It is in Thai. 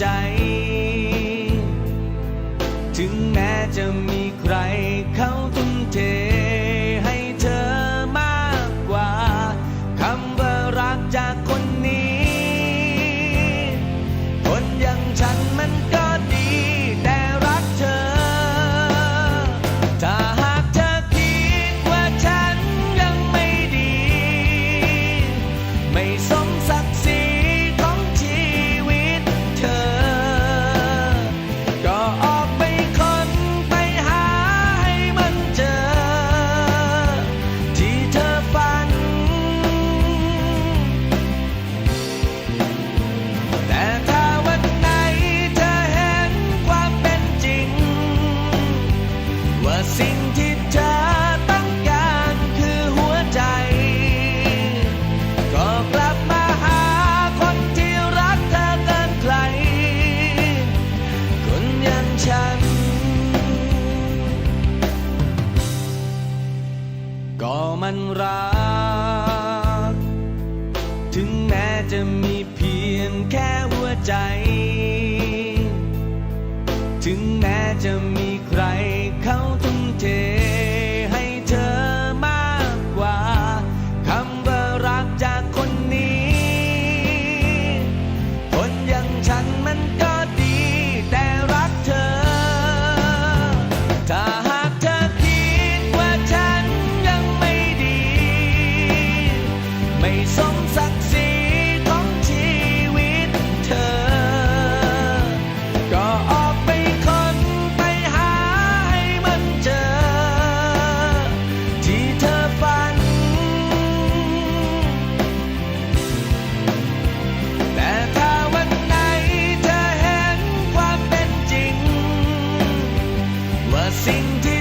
ใจ ถึงแม้จะมีใครเขาทุ่มเทให้เธอมากกว่าคำว่ารักจากคน รัก ถึงแม้จะมีเพียงแค่หัวใจ ถึงแม้จะมีใครเข้า ding ding